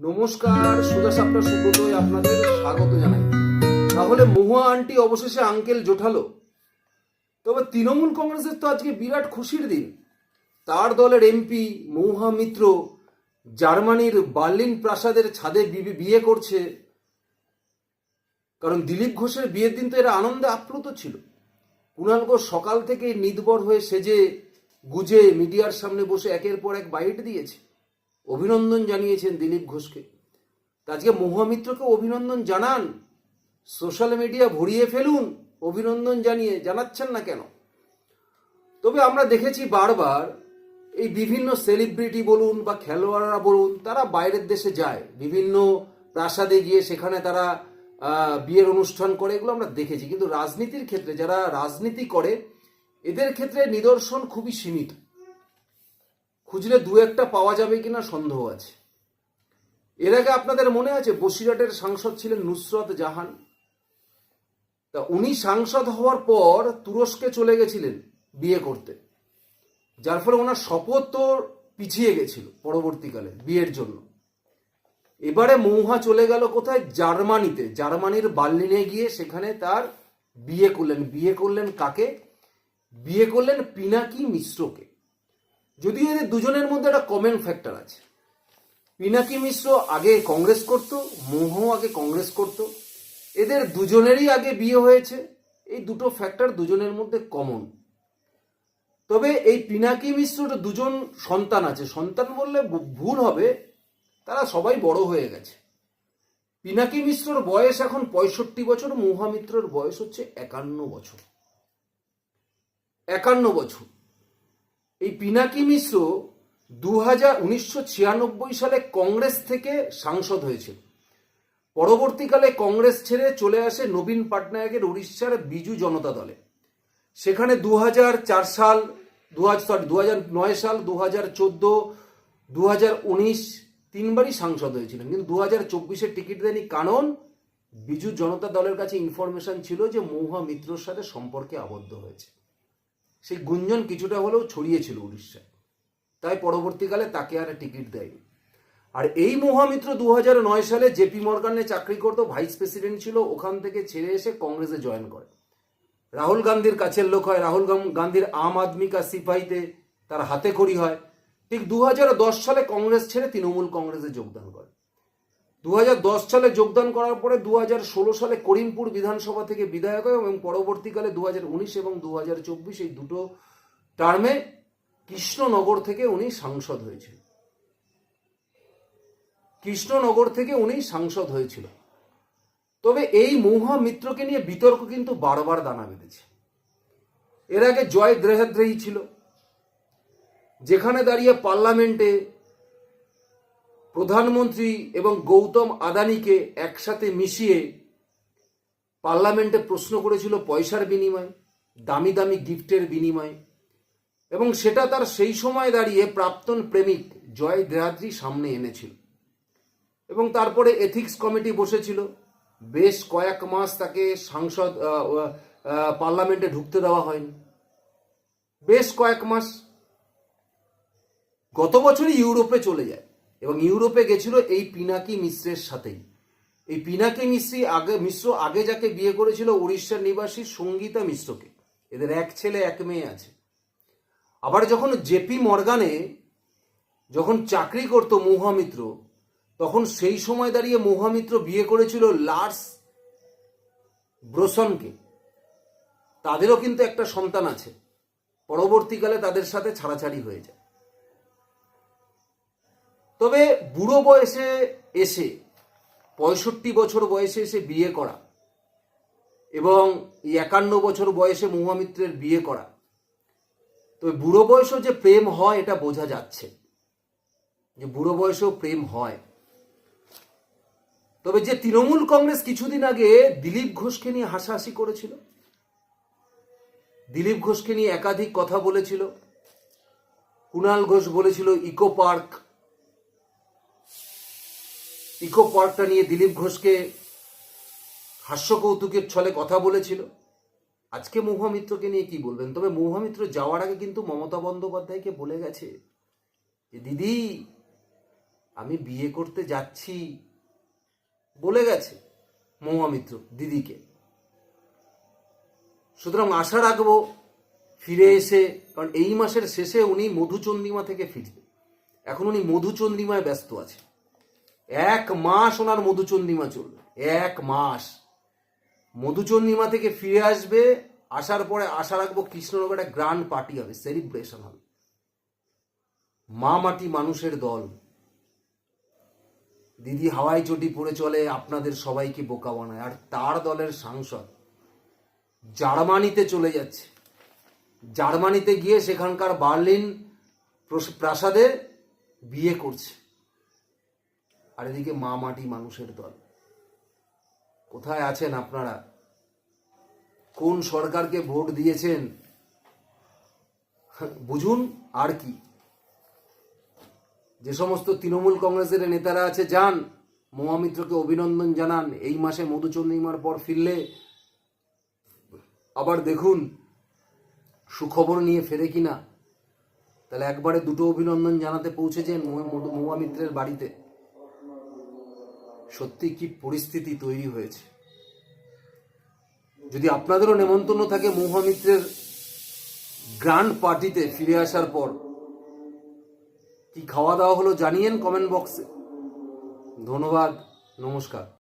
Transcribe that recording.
নমস্কার সুধা সাপটা সুব্রতই আপনাদের স্বাগত জানাই। তাহলে মহুয়া আন্টি অবশেষে আঙ্কেল জোঠালো। তবে তৃণমূল কংগ্রেসের তো আজকে বিরাট খুশির দিন। তার দলের এমপি মহুয়া মিত্র জার্মানির বার্লিন প্রাসাদের ছাদে বিয়ে করছে। কারণ দিলীপ ঘোষের বিয়ের দিন তো এরা আনন্দে আপ্লুত ছিল। কুণাল ঘোষ সকাল থেকে নিদবর হয়ে সেজে গুজে মিডিয়ার সামনে বসে একের পর এক বাইট দিয়েছে। অভিনন্দন জানিয়েছেন দিলীপ ঘোষকে। আজকে মহামিত্রকে অভিনন্দন জানান। সোশ্যাল মিডিয়া ভরিয়ে ফেলুন, অভিনন্দন জানিয়ে জানাচ্ছেন না কেন? তবে আমরা দেখেছি বারবার এই বিভিন্ন সেলিব্রিটি বলুন বা খেলোয়াড়রা বলুন, তারা বাইরের দেশে যায়। বিভিন্ন প্রাসাদে গিয়ে সেখানে তারা বিয়ের অনুষ্ঠান করে, এগুলো আমরা দেখেছি। কিন্তু রাজনীতির ক্ষেত্রে, যারা রাজনীতি করে, এদের ক্ষেত্রে নিদর্শন খুবই সীমিত। খুঁজলে দু একটা পাওয়া যাবে কিনা সন্দেহ আছে। এর আগে আপনাদের মনে আছে বসিরহাটের সাংসদ ছিলেন নুসরত জাহান? তা উনি সাংসদ হওয়ার পর তুরস্কে চলে গেছিলেন বিয়ে করতে। যার ফলে ওনার শপথ তো পিছিয়ে গেছিল পরবর্তীকালে বিয়ের জন্য। এবারে মৌহা চলে গেল কোথায়? জার্মানিতে। জার্মানির বার্লিনে গিয়ে সেখানে তার বিয়ে করলেন। বিয়ে করলেন কাকে? বিয়ে করলেন পিনাকি মিশ্রকে। যদিও এদের দুজনের মধ্যে একটা কমন ফ্যাক্টর আছে। পিনাকি মিশ্র আগে কংগ্রেস করত মোহ আগে কংগ্রেস করত। এদের দুজনেরই আগে বিয়ে হয়েছে। এই দুটো ফ্যাক্টর দুজনের মধ্যে কমন তবে এই পিনাকি মিশ্রর দুজন সন্তান আছে। সন্তান বললে ভুল হবে, তারা সবাই বড় হয়ে গেছে। পিনাকি মিশ্রর বয়স এখন পঁয়ষট্টি বছর মহামিত্রর বয়স হচ্ছে একান্ন বছর। একান্ন বছর। এই পিনাকি মিশ্র দু হাজার সালে কংগ্রেস থেকে সাংসদ হয়েছিল। পরবর্তীকালে কংগ্রেস ছেড়ে চলে আসে নবীন পাটনায়কের উড়িষ্যার বিজু জনতা দলে। সেখানে দু সাল দু সরি দু সাল দু হাজার চোদ্দ হাজার তিনবারই সাংসদ হয়েছিলেন। কিন্তু দু হাজার চব্বিশে টিকিট দেয়নি। কারণ বিজু জনতা দলের কাছে ইনফরমেশন ছিল যে মৌহা মিত্রর সাথে সম্পর্কে আবদ্ধ হয়েছে। সেই গুঞ্জন কিছুটা হলেও ছড়িয়েছিল উড়িষ্যায়। তাই পরবর্তীকালে তাকে আর টিকিট দেয়নি। আর এই মহামিত্র দু নয় সালে জেপি মর্গানে চাকরি করতো ভাইস প্রেসিডেন্ট ছিল, ওখান থেকে ছেড়ে এসে কংগ্রেসে জয়েন করে। রাহুল গান্ধীর কাছের লোক হয়, রাহুল গান্ধীর আম আদমি কা সিপাহিতে তার হাতে খড়ি হয়। ঠিক দু হাজার দশ সালে কংগ্রেস ছেড়ে তৃণমূল কংগ্রেসে যোগদান করে। দু হাজার দশ সালে যোগদান করার পরে দু হাজার ষোলো সালে করিমপুর বিধানসভা থেকে বিধায়ক হয় এবং পরবর্তীকালে দু হাজার উনিশ এবং দু এই দুটো টার্মে কৃষ্ণনগর থেকে উনি সাংসদ হয়েছিল। কৃষ্ণনগর থেকে উনি সাংসদ হয়েছিল। তবে এই মৌহা মিত্রকে নিয়ে বিতর্ক কিন্তু বারবার দানা বেঁধেছে। এর আগে জয় দ্রেহাদ্রেহী ছিল। যেখানে দাঁড়িয়ে পার্লামেন্টে প্রধানমন্ত্রী এবং গৌতম আদানিকে একসাথে মিশিয়ে পার্লামেন্টে প্রশ্ন করেছিল পয়সার বিনিময়, দামি দামি গিফটের বিনিময়। এবং সেটা তার সেই সময় দাঁড়িয়ে প্রাক্তন প্রেমিক জয় দেহাদ্রি সামনে এনেছিল। এবং তারপরে এথিক্স কমিটি বসেছিল। বেশ কয়েক মাস তাকে সাংসদ পার্লামেন্টে ঢুকতে দেওয়া হয়নি। বেশ কয়েক মাস। গত বছরই ইউরোপে চলে যায়। এবং ইউরোপে গেছিল এই পিনাকি মিশ্রের সাথেই। এই পিনাকি মিশ্রি আগে, মিশ্র আগে যাকে বিয়ে করেছিল উড়িষ্যার নিবাসী সঙ্গীতা মিশ্রকে। এদের এক ছেলে, এক মেয়ে আছে। আবার যখন জেপি মর্গানে যখন চাকরি করতো মহামিত্র, তখন সেই সময় দাঁড়িয়ে মহামিত্র বিয়ে করেছিল লার্স ব্রোসনকে। তাদেরও কিন্তু একটা সন্তান আছে। পরবর্তীকালে তাদের সাথে ছাড়াছাড়ি হয়ে যায়। তবে বুড়ো বয়সে এসে, পঁয়ষট্টি বছর বয়সে এসে বিয়ে করা এবং এই একান্ন বছর বয়সে মহামিত্রের বিয়ে করা, তবে বুড়ো বয়সেও যে প্রেম হয় এটা বোঝা যাচ্ছে। যে বুড়ো বয়সেও প্রেম হয়। তবে যে তৃণমূল কংগ্রেস কিছুদিন আগে দিলীপ ঘোষকে নিয়ে হাসাহাসি করেছিল, দিলীপ ঘোষকে নিয়ে একাধিক কথা বলেছিল কুণাল ঘোষ বলেছিল, ইকো পার্ক ইকো পার্কটা নিয়ে দিলীপ ঘোষকে হাস্য কৌতুকের ছলে কথা বলেছিল। আজকে মহামিত্রকে নিয়ে কি বলবেন? তবে মহামিত্র যাওয়ার আগে কিন্তু মমতা বন্দ্যোপাধ্যায়কে বলে গেছে যে, দিদি, আমি বিয়ে করতে যাচ্ছি। বলে গেছে মহুয়া মিত্র দিদিকে। সুতরাং আশা রাখব ফিরে এসে, কারণ এই মাসের শেষে উনি মধুচন্দ্রিমা থেকে ফিরবে এখন উনি মধুচন্দ্রিমায় ব্যস্ত আছে এক মাস ওনার মধুচন্দ্রিমা চলবে, এক মাস। মধুচন্দ্রিমা থেকে ফিরে আসবে, আসার পরে আশা রাখব কৃষ্ণনগর একটা গ্র্যান্ড পার্টি হবে সেলিব্রেশন হবে। মা মাটি মানুষের দল। দিদি হাওয়াই চটি পড়ে চলে, আপনাদের সবাইকে বোকা বানায়। আর তার দলের সাংসদ জার্মানিতে চলে যাচ্ছে। জার্মানিতে গিয়ে সেখানকার বার্লিন প্রস- প্রাসাদে বিয়ে করছে। আর এদিকে মা মাটি মানুষের দল। কোথায় আছেন আপনারা? কোন সরকারকে ভোট দিয়েছেন? বুঝুন আর কি। যে সমস্ত তৃণমূল কংগ্রেসের নেতারা আছে, যান। মহামিত্রকে অভিনন্দন জানান। এই মাসে মধুচন্দ্রিমার পর ফিরলে আবার দেখুন সুখবর নিয়ে ফেরে কিনা। তাহলে একবারে দুটো অভিনন্দন জানাতে পৌঁছেছেন মহামিত্রের বাড়িতে। সত্যি কি পরিস্থিতি তৈরি হয়েছে? যদি আপনাদেরও নেমন্তন্ন থাকে মহামিত্রের গ্র্যান্ড পার্টিতে ফিরে আসার পর, কি খাওয়া দাওয়া হলো জানিয়েন কমেন্ট বক্সে। ধন্যবাদ, নমস্কার।